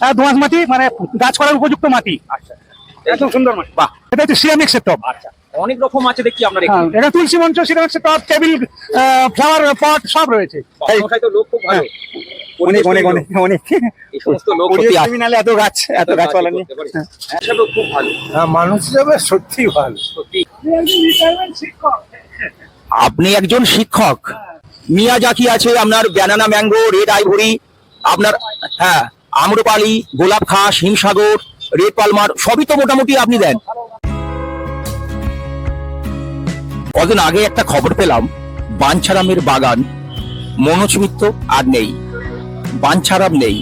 হ্যাঁ দোঁয়াশ মাটি মানে গাছ করার উপযুক্ত মাটি। আচ্ছা একদম সুন্দর মাটি। বাহ এটা হচ্ছে সিরামিক্সের টপ। আচ্ছা অনেক রকম আছে দেখছি আপনার হ্যাঁ এখানে এটা তুলসী মঞ্চ সিরামিক্সের টপ টেবিল ফ্লাওয়ার পট সব রয়েছে। মশাই তো লোক খুব ভালো। অনেক অনেক অনেক অনেক। এই সমস্ত লোক এত গাছ নেই হ্যাঁ, খুব ভালো। হ্যাঁ, মানুষ হিসেবে সত্যি ভালো। সত্যি। শিক্ষক আপনি একজন শিক্ষক। মিয়াজাকি আছে আপনার ব্যানানা ম্যাঙ্গো রেড আইভরি আপনার হ্যাঁ আম্রপালি, গোলাপ খাস হিমসাগর, রেড পালমার, সবই তো মোটামুটি আপনি দেন। কদিন আগে একটা খবর পেলাম, বাঞ্ছারামের বাগান, মনোজ মিত্র আর নেই। বাঞ্ছারাম নেই,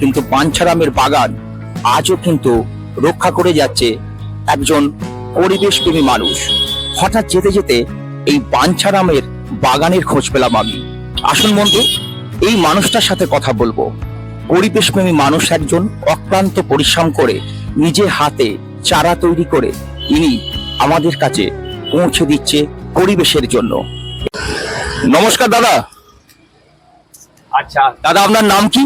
কিন্তু বাঞ্ছারামের বাগান আজও কিন্তু রক্ষা করে যাচ্ছে একজন পরিবেশ প্রেমী মানুষ। হঠাৎ যেতে যেতে এই বাঞ্ছারামের বাগানের খোঁজ পেলাম আমি। আসুন বন্ধু, এই মানুষটার সাথে কথা বলব। পরিবেশ প্রেমী মানুষ একজন অক্লান্ত পরিশ্রম করে নিজে হাতে চারা তৈরি করে ইনি আমাদের কাছে পৌঁছে দিচ্ছে পরিবেশের জন্য। নমস্কার দাদা। আচ্ছা। দাদা আপনার নাম কি?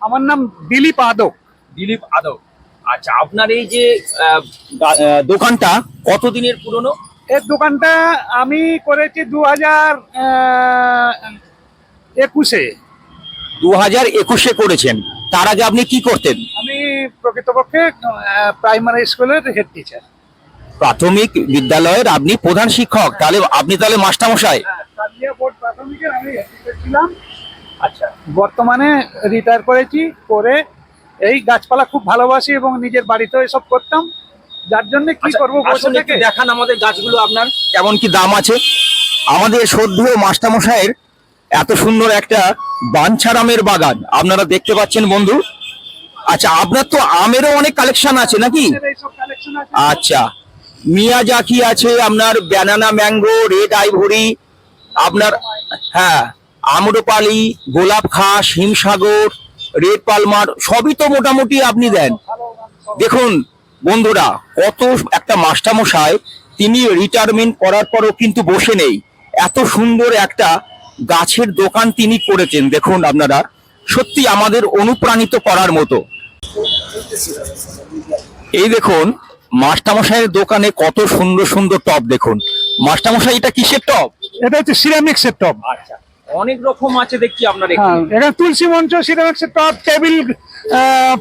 আমার নাম দিলীপ আদক। দিলীপ আদক। আচ্ছা আপনার এই যে দোকানটা কতদিনের পুরনো? এর দোকানটা আমি করেছি দু হাজার একুশে। দু হাজার একুশে করেছেন। তার আগে আপনি কি করতেন? আমি প্রকৃতপক্ষে প্রাইমারি স্কুলের হেড টিচার প্রাথমিক বিদ্যালয়ের আপনি প্রধান শিক্ষক। তাহলে আপনি তাহলে মাস্টারমশাই? প্রাথমিকের আমি ছিলাম। আচ্ছা বর্তমানে রিটায়ার করেছি করে এই গাছপালা খুব ভালোবাসি এবং নিজের বাড়িতেও এসব করতাম। যার জন্য কি করব একটু থেকে দেখান আমাদের গাছগুলো আপনার কেমন কি দাম আছে? আমাদের শ্রদ্ধেয় মাস্টারমশাইয়ের এত সুন্দর একটা বাঞ্ছারামের বাগান। আপনারা দেখতে পাচ্ছেন বন্ধু। আচ্ছা আপনার তো আমেরও অনেক কালেকশন আছে নাকি? আচ্ছা। মিয়াজাকি আছে, আপনার ব্যানানা ম্যাঙ্গো রেড আইভরি আপনার হ্যাঁ আম্রপালি, গোলাপ খাস, হিমসাগর রেড পালমার সবই তো মোটামুটি আপনি দেন। দেখুন, বন্ধুরা, কত একটা মাস্টারমশাই, তিনি রিটায়ারমেন্ট করার পরও কিন্তু বসে নেই। এত সুন্দর একটা গাছের দোকান তিনি করেছেন দেখুন আপনারা। সত্যি আমাদের অনুপ্রাণিত করার মতো। এই দেখুন মাস্টারমশাইয়ের দোকানে কত সুন্দর সুন্দর টপ দেখুন। মাস্টারমশাই এটা কিসের টপ এটা হচ্ছে সিরামিক্সের টপ আচ্ছা অনেক রকম আছে দেখছি আপনার হ্যাঁ এটা তুলসী মঞ্চ সিরামিক্সের টপ টেবিল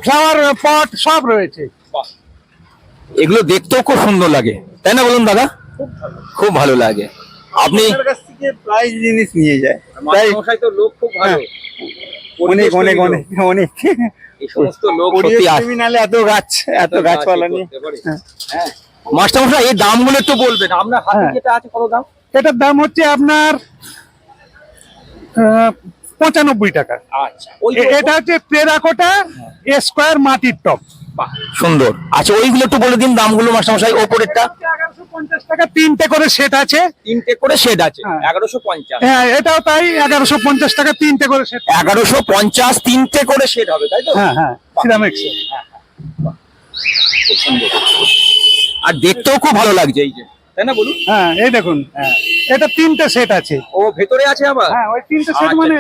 ফ্লাওয়ার পট সব রয়েছে। এগুলো দেখতেও খুব সুন্দর লাগে। তাই না বলুন দাদা? খুব ভালো লাগে। আপনি আপনার প্রায় জিনিস নিয়ে যায়। তাই তো লোক খুব ভালো। অনেক অনেক অনেক অনেক। এত গাছ এত গাছপালা হ্যাঁ। মাস্টারমশাই এই দামগুলো একটু বলবেন। আপনার হাতে হ্যাঁ। যেটা আছে কত দাম? এটার দাম হচ্ছে আপনার পঁচানব্বই টাকা। আচ্ছা এটা হচ্ছে টেরাকোটা স্কোয়ার মাটির টপ। বাহ, সুন্দর। আচ্ছা ওইগুলো একটু বলে দিন দামগুলো মাস্টারমশাই ওপরেরটা। পঞ্চাশ টাকা তিনটে করে সেট আছে। তিনটে করে আছে। হ্যাঁ। এগারোশো পঞ্চাশ। হ্যাঁ এটাও তাই এগারোশো পঞ্চাশ টাকা তিনটে করে সেট এগারোশো পঞ্চাশ তিনটে করে হবে তাই তো? হ্যাঁ হ্যাঁ সিরামিক্স আর দেখতেও খুব ভালো লাগছে এই যে। তাই না বলুন? হ্যাঁ এই দেখুন। হ্যাঁ। এটা তিনটে সেট আছে। ও ভেতরে আছে আবার? হ্যাঁ ওই তিনটে সেট আচ্ছা। মানে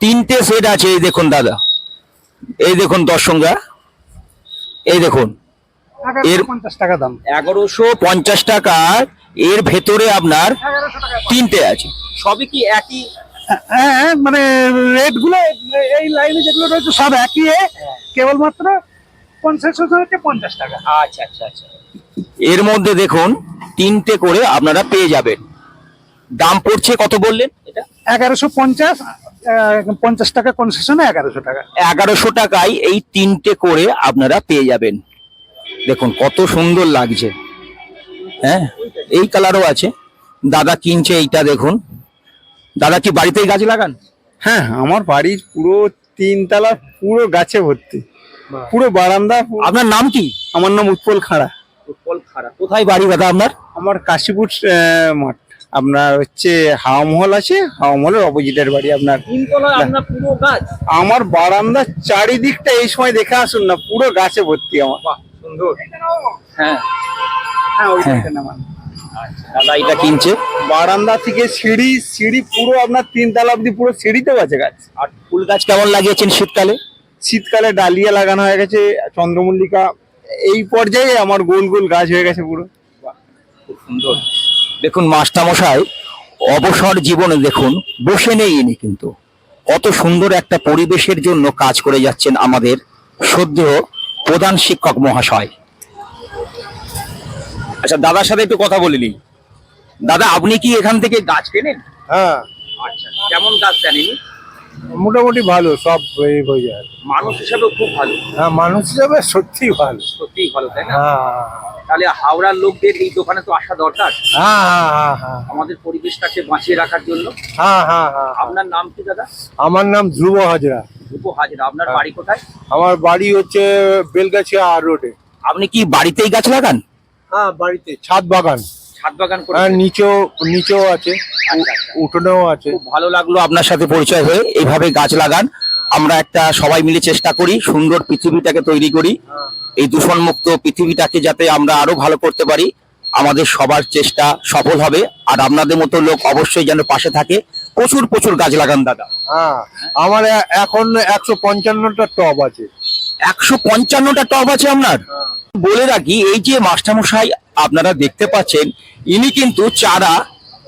তিনটে সেট আছে এই দেখুন দাদা। এই দেখুন দর্শকরা এই দেখুন। এর- পঞ্চাশ টাকা দাম। এগারোশো পঞ্চাশ টাকার এর ভেতরে আপনার তিনটে আছে। সবই কি একই? হ্যাঁ হ্যাঁ, মানে রেটগুলো এই লাইনে যেগুলো রয়েছে সব একই কেবলমাত্র কনসেশন হচ্ছে পঞ্চাশ টাকা। আচ্ছা আচ্ছা আচ্ছা। এর মধ্যে দেখুন তিনটে করে আপনারা পেয়ে যাবেন। দাম পড়ছে কত বললেন এটা? এগারোশো পঞ্চাশ পঞ্চাশ টাকা কনসেশনে এগারোশো টাকা। এগারোশো টাকায় এই তিনটে করে আপনারা পেয়ে যাবেন। দেখুন কত সুন্দর লাগছে। হ্যাঁ এই কালারও আছে। দাদা কিনছে এইটা দেখুন। দাদা কি বাড়িতেই গাছ লাগান? হ্যাঁ আমার বাড়ির পুরো তিনতলা পুরো গাছে ভর্তি। পুরো বারান্দা আপনার নাম কি? আমার নাম উৎপল খাড়া। উৎপল খাড়া। কোথায় বাড়ি দাদা আপনার? আমার কাশীপুর মাঠ। আপনার হচ্ছে হাওয়া মহল আছে হাওয়া মহলের অপোজিটের বাড়ি আপনার পুরো গাছ? আমার বারান্দার চারিদিকটা এই সময় দেখে আসুন না পুরো গাছে ভর্তি আমার। বাহ। সুন্দর। হ্যাঁ। হ্যাঁ ওইটা নামান দাদা এটা কিনছে? বারান্দা থেকে সিঁড়ি সিঁড়ি পুরো আপনার তিনতলা অব্দি পুরো সিঁড়িতেও আছে গাছ। আর ফুল গাছ কেমন লাগিয়েছেন শীতকালে? শীতকালে ডালিয়া লাগানো হয়ে গেছে চন্দ্রমল্লিকা। এই পর্যায়ে আমার গোল গোল গাছ হয়ে গেছে পুরো। খুব সুন্দর। দেখুন মাস্টারমশাই অবসর জীবনে দেখুন বসে নেই ইনি কিন্তু। কত সুন্দর একটা পরিবেশের জন্য কাজ করে যাচ্ছেন আমাদের। সদ্য প্রধান শিক্ষক মহাশয়। আচ্ছা দাদার সাথে একটু কথা বলিনি দাদা আপনি কি এখান থেকে গাছ কেনেন? হ্যাঁ। আচ্ছা কেমন গাছ জানেন মোটামুটি ভালো সব হয়ে যায়। মানুষ হিসাবে খুব ভালো। হ্যাঁ মানুষ হিসাবে সত্যি ভালো। সত্যিই ভালো তাই না? হ্যাঁ। তাহলে হাওড়ার লোকদের এই দোকানে তো আসা দরকার। হ্যাঁ হ্যাঁ হ্যাঁ আমাদের পরিবেশটাকে বাঁচিয়ে রাখার জন্য। হ্যাঁ হ্যাঁ হ্যাঁ আপনার নাম কি দাদা? আমার নাম ধ্রুব হাজরা। রূপ হাজরা। আপনার হ্যাঁ। বাড়ি কোথায়? আমার বাড়ি হচ্ছে বেলগাছিয়া আর রোডে আপনি কি বাড়িতেই গাছ লাগান? হ্যাঁ বাড়িতে ছাদ বাগান। ছাদ বাগান হ্যাঁ নিচেও নিচেও আছে আচ্ছা, আচ্ছা। উঠোনেও আছে। খুব ভালো লাগল আপনার সাথে পরিচয় হয়ে। এইভাবে গাছ লাগান। আমরা একটা সবাই মিলে চেষ্টা করি সুন্দর পৃথিবীটাকে তৈরি করি। এই দূষণমুক্ত পৃথিবীটাকে যাতে আমরা আরও ভালো করতে পারি। আমাদের সবার চেষ্টা সফল হবে। আর আপনাদের মতো লোক অবশ্যই যেন পাশে থাকে। প্রচুর প্রচুর গাছ লাগান দাদা। হ্যাঁ আমার এখন একশো পঞ্চান্নটা টব আছে। একশো পঞ্চান্নটা টব আছে আপনার? বলে রাখি এই যে মাস্টারমশাই আপনারা দেখতে পাচ্ছেন ইনি কিন্তু চারা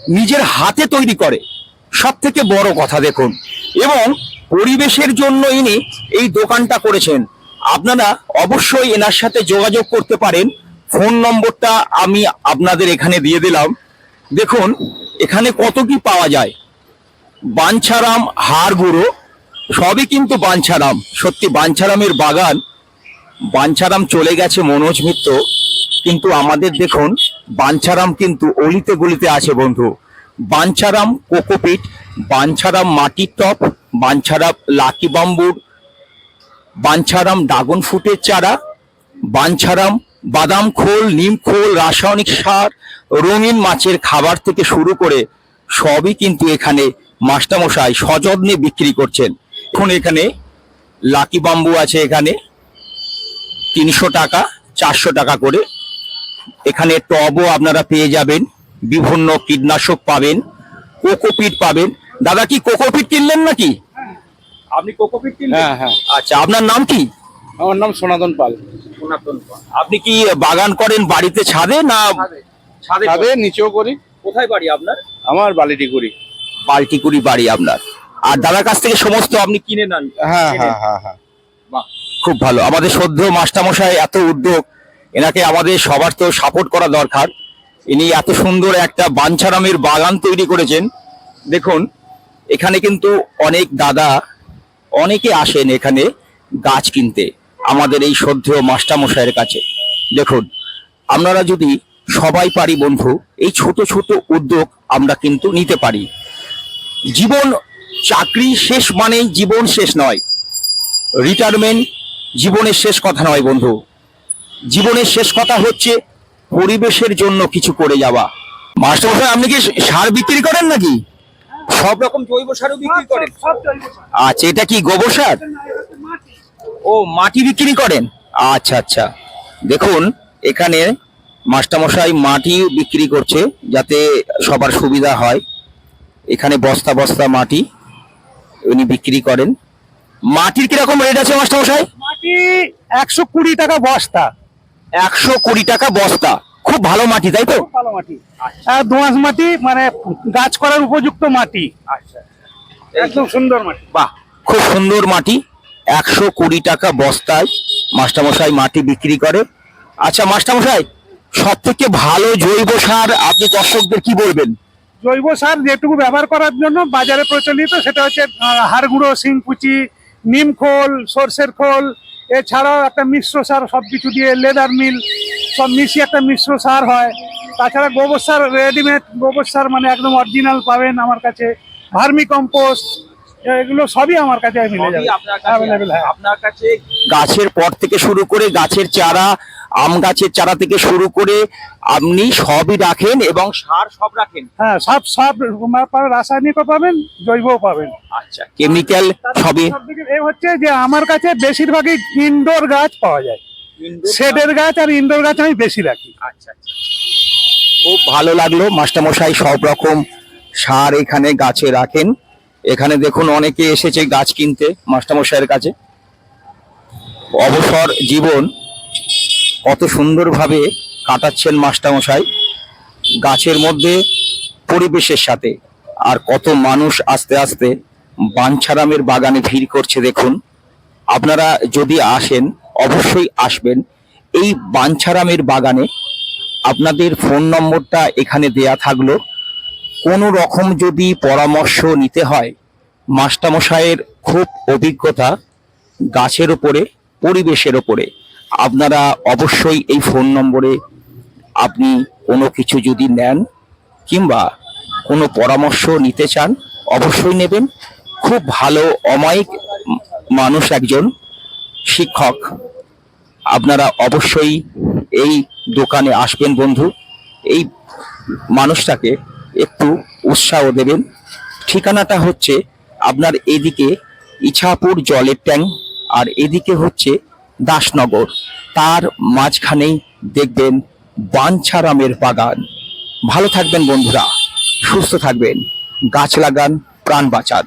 নিজের হাতে তৈরি করে। সব থেকে বড় কথা দেখুন। এবং পরিবেশের জন্য ইনি এই দোকানটা করেছেন। আপনারা অবশ্যই এনার সাথে যোগাযোগ করতে পারেন। ফোন নম্বরটা আমি আপনাদের এখানে দিয়ে দিলাম। দেখুন এখানে কত কি পাওয়া যায়? বাঞ্ছারাম হাড় গুঁড়ো, সবই কিন্তু বাঞ্ছারাম, সত্যি বাঞ্ছারামের বাগান। বাঞ্ছারাম চলে গেছে মনোজ মিত্র, কিন্তু আমাদের দেখুন, বাঞ্ছারাম কিন্তু অলিতে গলিতে আছে বন্ধু। বাঞ্ছারাম কোকোপিট, বাঞ্ছারাম মাটির টপ, বাঞ্ছারাম লাকি বাম্বুর, বাঞ্ছারাম ড্রাগন ফুটের চারা, বাঞ্ছারাম বাদাম খোল, নিম খোল, রাসায়নিক সার, রঙিন মাছের খাবার থেকে শুরু করে সবই কিন্তু এখানে মাস্টারমশাই সযত্নে বিক্রি করছেন। এখন এখানে লাকি বাম্বু আছে এখানে। তিনশো টাকা চারশো টাকা করে। এখানে টবও আপনারা পেয়ে যাবেন। বিভিন্ন কীটনাশক পাবেন। কোকোপিট পাবেন। দাদা কি কোকোপিট কিনলেন নাকি? আপনি কোকোপিট কিনলেন? হ্যাঁ হ্যাঁ। আচ্ছা আপনার নাম কি? আমার নাম সনাতন পাল। আপনি কি বাগান করেন বাড়িতে ছাদে না ছাদে। ছাদে নিচেও করি। কোথায় বাড়ি আপনার? আমার বালিটি করি। পাল্টিকুড়ি বাড়ি আপনার। আর দাদার কাছ থেকে সমস্ত আপনি কিনে নেন। হ্যাঁ হ্যাঁ হ্যাঁ হ্যাঁ। খুব ভালো। আমাদের সদ্য মাস্টারমশাই এত উদ্যোগ এনাকে আমাদের সবার তো সাপোর্ট করা দরকার। ইনি এত সুন্দর একটা বাঞ্ছারামের বাগান তৈরি করেছেন। দেখুন এখানে কিন্তু অনেক দাদা অনেকে আসেন এখানে গাছ কিনতে আমাদের এই শ্রদ্ধেয় মাস্টারমশাইয়ের কাছে। দেখুন আপনারা যদি সবাই পারি বন্ধু এই ছোট ছোট উদ্যোগ আমরা কিন্তু নিতে পারি। জীবন চাকরি শেষ মানেই জীবন শেষ নয়। রিটায়ারমেন্ট জীবনের শেষ কথা নয় বন্ধু। জীবনের শেষ কথা হচ্ছে পরিবেশের জন্য কিছু করে যাওয়া। মাস্টারমশাই আপনি কি সার বিক্রি করেন নাকি? সব রকম জৈব সারও বিক্রি করেন। আচ্ছা এটা কি গোবর সার? ও মাটি বিক্রি করেন? আচ্ছা আচ্ছা। দেখুন এখানে মাস্টারমশাই মাটি বিক্রি করছে যাতে সবার সুবিধা হয়। এখানে বস্তা বস্তা মাটি উনি বিক্রি করেন। মাটির কীরকম রেট আছে মাস্টারমশাই? মাটি একশো কুড়ি টাকা বস্তা। একশো কুড়ি টাকা বস্তা। খুব ভালো মাটি তাই তো? ভালো মাটি। আর দোঁয়াশ মাটি মানে গাছ করার উপযুক্ত মাটি। একদম সুন্দর মাটি। বাহ খুব সুন্দর মাটি। একশো কুড়ি টাকা বস্তায় মাস্টারমশাই মাটি বিক্রি করে। আচ্ছা মাস্টারমশাই সব থেকে ভালো জৈব সার আপনি দর্শকদের কি বলবেন? জৈব সার যেটুকু ব্যবহার করার জন্য বাজারে প্রচলিত সেটা হচ্ছে হাড় গুঁড়ো শিংকুচি নিম খোল সর্ষের খোল এছাড়াও একটা মিশ্র সার সব কিছু দিয়ে লেদার মিল সব মিশিয়ে একটা মিশ্র সার হয়। তাছাড়া গোবর সার রেডিমেড গোবর সার মানে একদম অরিজিনাল পাবেন আমার কাছে। ভার্মি কম্পোস্ট এগুলো সবই আমার কাছে মিলে যাবে হ্যাঁ। আপনার কাছে গাছের পর থেকে শুরু করে গাছের চারা আম গাছের চারা থেকে শুরু করে আপনি সবই রাখেন এবং সার সব রাখেন? হ্যাঁ সব সব রাসায়নিকও পাবেন জৈবও পাবেন। আচ্ছা কেমিক্যাল সবই? এ হচ্ছে যে আমার কাছে বেশিরভাগই ইনডোর গাছ পাওয়া যায়। শেডের গাছ আর ইনডোর গাছ আমি বেশি রাখি। আচ্ছা আচ্ছা। খুব ভালো লাগল মাস্টারমশাই সব রকম সার এখানে গাছে রাখেন। এখানে দেখুন অনেকে এসেছে গাছ কিনতে মাস্টারমশাইয়ের কাছে। অবসর জীবন। কত সুন্দরভাবে কাটাচ্ছেন মাস্টারমশাই। গাছের মধ্যে, পরিবেশের সাথে। আর কত মানুষ আস্তে আস্তে বাঞ্ছারামের বাগানে ভিড় করছে দেখুন। আপনারা যদি আসেন, অবশ্যই আসবেন। এই বাঞ্ছারামের বাগানে আপনাদের ফোন নম্বরটা এখানে দেয়া থাকল। কোনো রকম যদি পরামর্শ নিতে হয়, মাস্টারমশাইয়ের খুব অভিজ্ঞতা গাছের ওপরে পরিবেশের ওপরে আপনারা অবশ্যই এই ফোন নম্বরে আপনি কোনো কিছু যদি নেন কিংবা কোনো পরামর্শ নিতে চান, অবশ্যই নেবেন। খুব ভালো, অমায়িক মানুষ একজন শিক্ষক। আপনারা অবশ্যই এই দোকানে আসবেন বন্ধু। এই মানুষটাকে একটু উৎসাহ দেবেন। ঠিকানাটা হচ্ছে আপনার এদিকে ইছাপুর জলের ট্যাঙ্ক আর এদিকে হচ্ছে দাসনগর। তার মাঝখানেই দেখবেন বাঞ্ছারামের বাগান। ভালো থাকবেন বন্ধুরা, সুস্থ থাকবেন, গাছ লাগান, প্রাণ বাঁচান।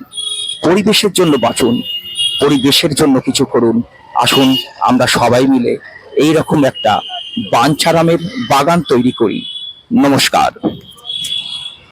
পরিবেশের জন্য বাঁচুন, পরিবেশের জন্য কিছু করুন। আসুন, আমরা সবাই মিলে এই রকম একটা বাঞ্ছারামের বাগান তৈরি করি। নমস্কার।